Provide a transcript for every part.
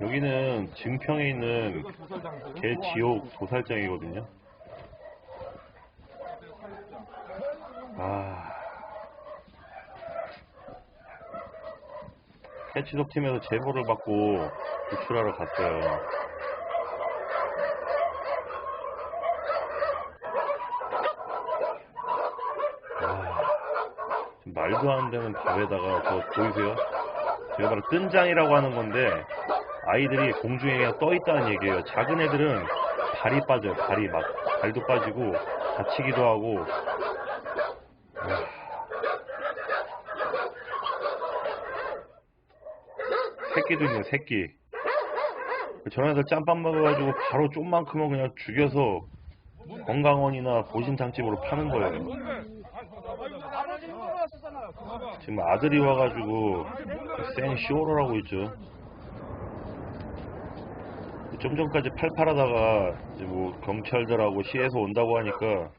여기는 증평에 있는 이거 조설장소. 개 지옥 도살장이거든요. 아. 캐치독 팀에서 제보를 받고 구출하러 갔어요. 아, 말도 안 되는 밥에다가 저 보이세요? 제가 바로 뜬장이라고 하는 건데 아이들이 공중에 그냥 떠 있다는 얘기예요. 작은 애들은 발이 빠져요. 발이 막 발도 빠지고 다치기도 하고. 아. 새끼도 있네, 새끼. 애들 짬밥 먹어가지고 바로 좀만 크면 그냥 죽여서 건강원이나 보신탕집으로 파는 거예요. 지금 아들이 와가지고 생 쇼를 하고 있죠. 좀 전까지 팔팔하다가 이제 뭐 경찰들하고 시에서 온다고 하니까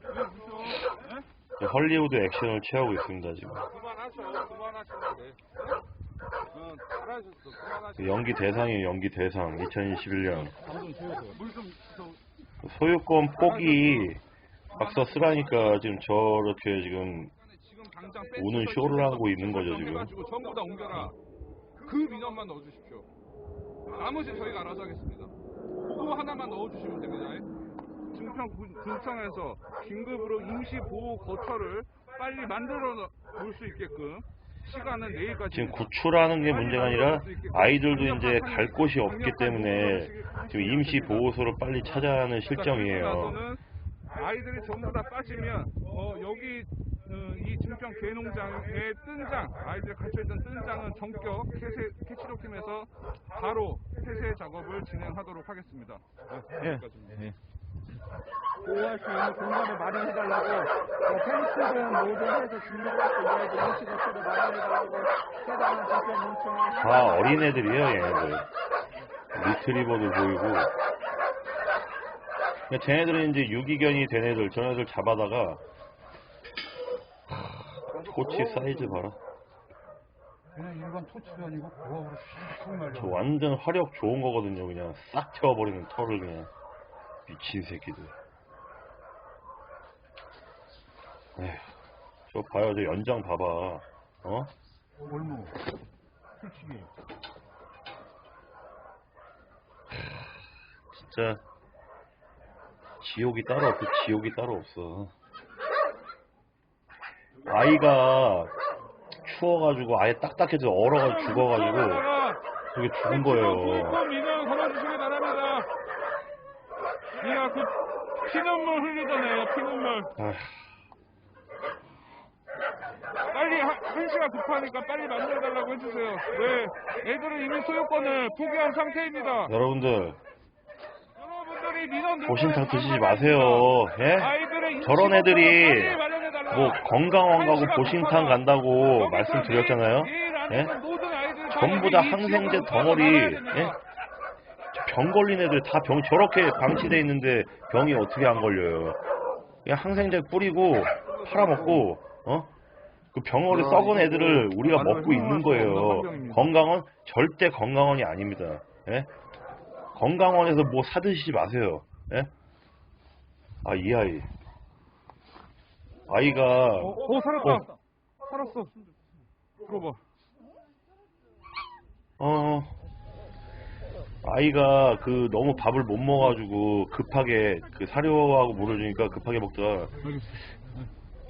헐리우드 액션을 취하고 있습니다 지금. 그만하시면 연기 대상이에요 연기 대상 2021년 방금 주워서. 물좀 소유권 포기 박사 쓰라니까 지금 저렇게 지금 오는 쇼를 하고 있는 거죠, 지금. 전부 다 옮겨라. 그 민원만 넣어주십시오. 나머지 저희가 알아서 하겠습니다. 그거 하나만 넣어주시면 됩니다. 증평 군청에서 긴급으로 임시 보호 거처를 빨리 만들어 놓을 수 있게끔 시간은 내일까지. 지금 구출하는 게 문제가 아니라 아이들도 이제 갈 곳이 없기 때문에 지금 임시 보호소를 빨리 찾아야 하는 실정이에요. 아이들이 전부 다 빠지면 어, 여기 어, 이 증평 개농장의 뜬장 아이들 갇혀있던 뜬장은 전격 캐세, 캐치로팀에서 바로 폐쇄 작업을 진행하도록 하겠습니다. 네, 여기까지입니다. 보호할 수 있는 공간을 마련해달라고 뭐 펜스든 뭐든 해서 준비해서 이아이들 임시 거처를 마련해달라고 해당하는 대표 문청을 다. 어린애들이에요 얘네들. 리트리버도 보이고 그러니까 쟤네들은 이제 유기견이 된 애들 저네들 잡아다가 하, 토치 사이즈 봐라. 그냥 일반 토치가 아니고 고압으로 날려 저 완전 화력 좋은 거거든요 그냥. 싹 태워버리는 털을 그냥. 미친 새끼들. 에휴 저 봐요 저 연장 봐봐. 어? 올무 솔직히. 진짜 지옥이 따로 없어 지옥이 따로 없어 아이가 추워가지고 아예 딱딱해져 얼어가지고 죽어가지고 그게 죽은 거예요 민원 걸어주시기 바랍니다. 네가 그 피눈물 애 피눈물. 아휴, 빨리 한, 한 시가 급하니까 빨리 만들어달라고 해주세요. 네, 애들은 이미 소유권을 포기한 상태입니다. 여러분들 여러분들이 민원 넣고 보신탕 드시지. 마세요 예? 저런 애들이. 뭐 건강원 한 가고 보신탕. 간다고 말씀드렸잖아요 예? 전부 다이 항생제 덩어리. 예? 병 걸린 애들 다 병 저렇게 방치돼 있는데 병이 어떻게 안 걸려요 그냥 항생제 뿌리고 팔아먹고 어? 그 병어리 썩은 애들을 우리가 먹고 있는 거예요 건강원 절대 건강원이 아닙니다 예? 건강원에서 뭐 사드시지 마세요 예? 아 이 아이 아이가 어, 어, 살았다. 어. 살았어. 들어봐. 어, 아이가 그 너무 밥을 못 먹어가지고 급하게 그 사료하고 물을 주니까 급하게 먹다가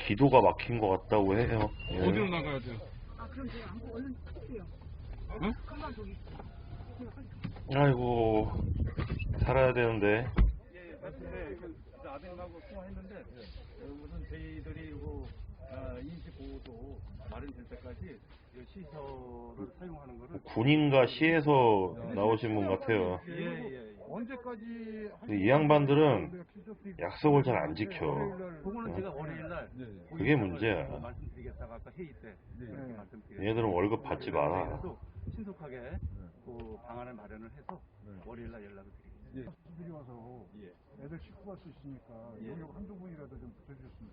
기도가 막힌 것 같다고 해요. 예. 어디로 나가야 돼요? 아 이고 살아야 되는데 네, 그 아들하고 통화했는데 어, 우선 저희들이 그 어, 임시 보호도 마련될 때까지 이 시설을 사용하는 거를 군인가 시에서 나오신 분 같아요. 예, 예, 예. 언제까지 이 양반들은 약속을 잘 안 지켜. 어? 월요일 날 그게 문제야. 말씀드렸어요. 얘네들은 월급 받지 마라. 신속하게 그 방안을 마련을 해서 월요일 날 연락을 드리겠습니다. 들이 와서 애들 싣고 갈수 있으니까 예. 여기 한두 분이라도 좀 붙여주셨으면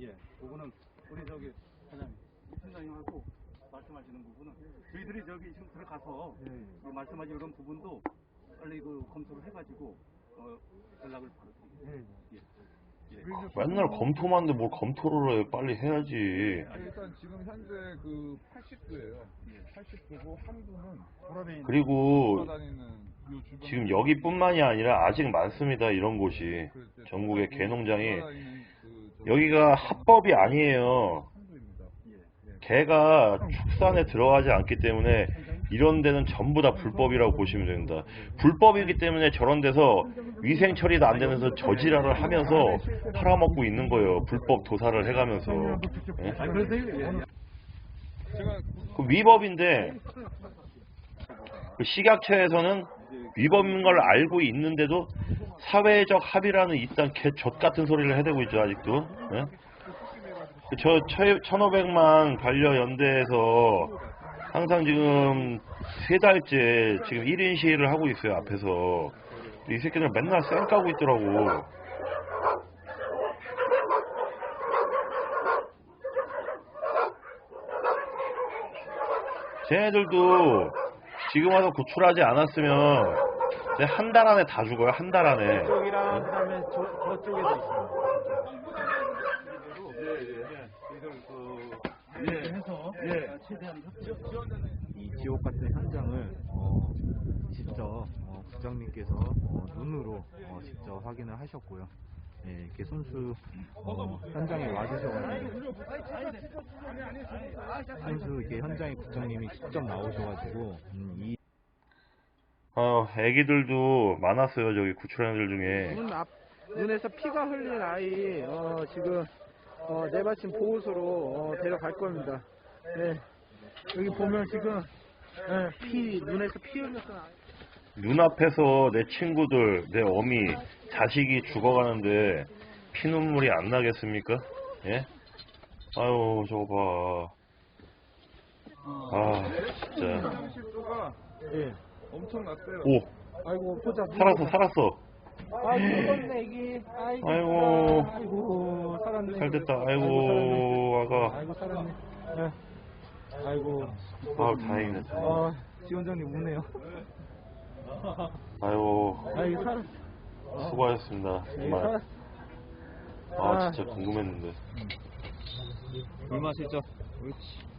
예, 그거는 우리 저기 사장님, 팀장님하고 말씀하시는 부분은 저희들이 저기 지금 들어가서 예, 이 말씀하신 이런 부분도 빨리 그 검토를 해가지고 어, 연락을 바로 드리겠습니다. 예. 예. 그리고 맨날 검토만 하는데 뭘 검토를 해. 빨리 해야지. 아니, 일단 지금 현재 그 80도예요. 80도고 한도는 그리고 돌아다니는 요 주변 지금 여기뿐만이 아니라 아직 많습니다. 이런 곳이. 그 이제 전국의 돌아다니는 개농장이 돌아다니는 그 저- 여기가 합법이 아니에요. 한도입니다. 개가 축산에 들어가지 않기 때문에 이런 데는 전부 다 불법이라고 보시면 됩니다. 불법이기 때문에 저런 데서 위생 처리도 안 되면서 저지랄을 하면서 팔아먹고 있는 거예요. 불법 도살을 해가면서. 제가 그 위법인데 그 식약처에서는 위법인 걸 알고 있는데도 사회적 합의라는 이딴 개젖 같은 소리를 해대고 있죠 아직도. 예? 그저 1,500만 반려 연대에서 항상 지금 세 달째 지금 1인 시위를 하고 있어요 앞에서. 이 새끼들 맨날 쌩 까고 있더라고. 쟤네들도 지금 와서 구출하지 않았으면 한 달 안에 다 죽어요 한 달 안에. 쪽이랑 그다음에 저 저쪽에도 있습니다. 예, 해서 예, 최대한 이 지옥 같은 현장을 어, 직접 어, 국장님께서 어, 눈으로 어, 직접 확인을 하셨고요. 예, 이렇게 손수 어, 현장에 와주셔가지고 손수 이렇게 현장에 국장님이 직접 나오셔가지고 음, 이 아, 애기들도 많았어요 저기 구출한 애들 중에. 눈 앞, 눈에서 피가 흘린 아이, 어, 지금, 어, 내바친 보호소로, 어, 데려갈 겁니다. 네. 여기 보면 지금, 예, 피, 눈에서 피 아이. 눈앞에서 내 친구들, 내 어미, 자식이 죽어가는데 피눈물이 안 나겠습니까? 예? 아유 저거 봐. 아 진짜. 실도가 예. 엄청 낮대요. 오 아이고. 살았어 살았어. 아이고, 죽었네, 애기. 아이고. 아이고. 아이고, 살았네. 잘 됐다. 아이고 아가. 아이고, 살았네. 예. 아이고. 아 다행이네. 어, 지원장님 우네요. 아유 아이고, 살았어. 수고하셨습니다. 아이고, 정말. 아 진짜 궁금했는데. 물 마시죠. 옳지.